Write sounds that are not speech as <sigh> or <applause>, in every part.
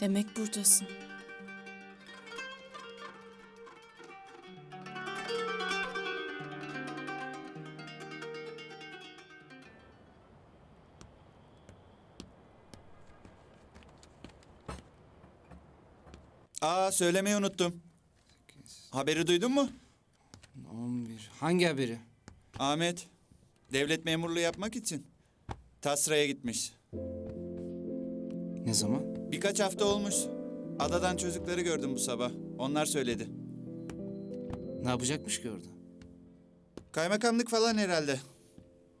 Demek buradasın. Aa söylemeyi unuttum. Haberi duydun mu? 11. Hangi haberi? Ahmet devlet memurluğu yapmak için Tasra'ya gitmiş. Ne zaman? Birkaç hafta olmuş. Adadan çocukları gördüm bu sabah. Onlar söyledi. Ne yapacakmış ki orada? Kaymakamlık falan herhalde.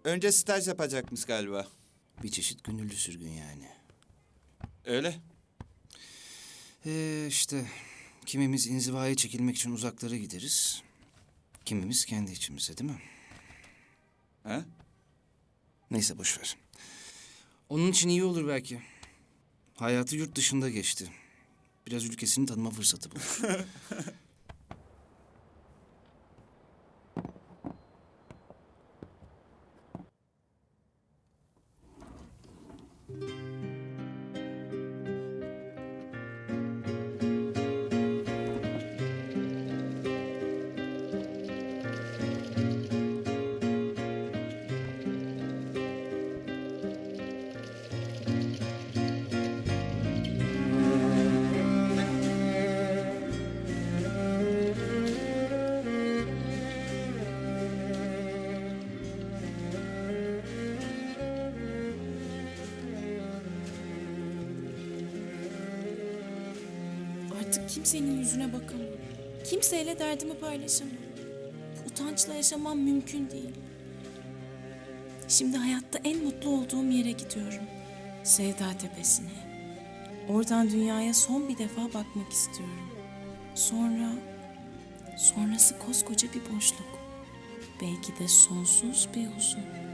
Önce staj yapacakmış galiba. Bir çeşit gönüllü sürgün yani. Öyle. Ee, işte kimimiz inzivaya çekilmek için uzaklara gideriz. Kimimiz kendi içimize değil mi? Ha? Neyse boş ver. Onun için iyi olur belki. Hayatı yurt dışında geçti. Biraz ülkesini tanıma fırsatı bulur. <laughs> kimsenin yüzüne bakamam. Kimseyle derdimi paylaşamam. Utançla yaşamam mümkün değil. Şimdi hayatta en mutlu olduğum yere gidiyorum. Sevda Tepesi'ne. Oradan dünyaya son bir defa bakmak istiyorum. Sonra, sonrası koskoca bir boşluk. Belki de sonsuz bir huzur.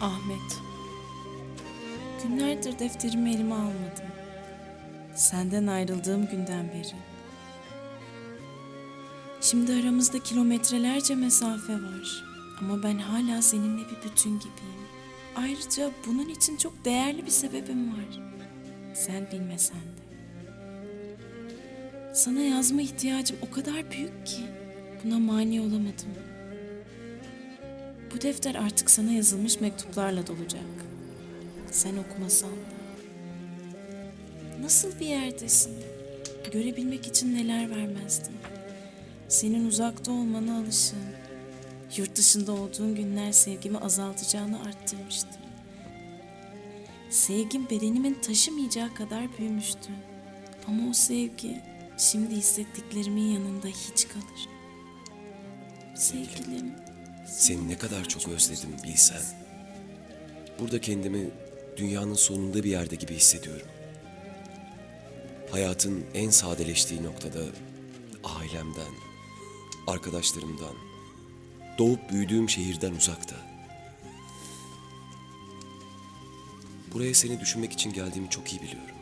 Ahmet. Günlerdir defterimi elime almadım. Senden ayrıldığım günden beri. Şimdi aramızda kilometrelerce mesafe var. Ama ben hala seninle bir bütün gibiyim. Ayrıca bunun için çok değerli bir sebebim var. Sen bilmesen de. Sana yazma ihtiyacım o kadar büyük ki buna mani olamadım. Bu defter artık sana yazılmış mektuplarla dolacak. Sen okumasan da. Nasıl bir yerdesin? Görebilmek için neler vermezdim. Senin uzakta olmana alışığım. Yurt dışında olduğun günler sevgimi azaltacağını arttırmıştı. Sevgim bedenimin taşımayacağı kadar büyümüştü. Ama o sevgi şimdi hissettiklerimin yanında hiç kalır. Sevgilim. Seni ne kadar çok özledim bilsen. Burada kendimi dünyanın sonunda bir yerde gibi hissediyorum. Hayatın en sadeleştiği noktada ailemden, arkadaşlarımdan, doğup büyüdüğüm şehirden uzakta. Buraya seni düşünmek için geldiğimi çok iyi biliyorum.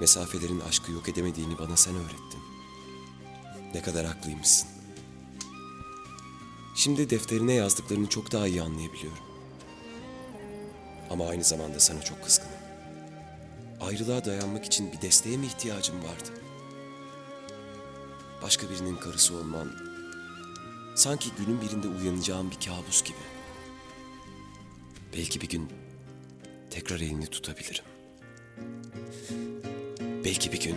Mesafelerin aşkı yok edemediğini bana sen öğrettin. Ne kadar haklıymışsın. Şimdi defterine yazdıklarını çok daha iyi anlayabiliyorum. Ama aynı zamanda sana çok kızgınım. Ayrılığa dayanmak için bir desteğe mi ihtiyacım vardı? Başka birinin karısı olman, sanki günün birinde uyanacağım bir kabus gibi. Belki bir gün tekrar elini tutabilirim. Belki bir gün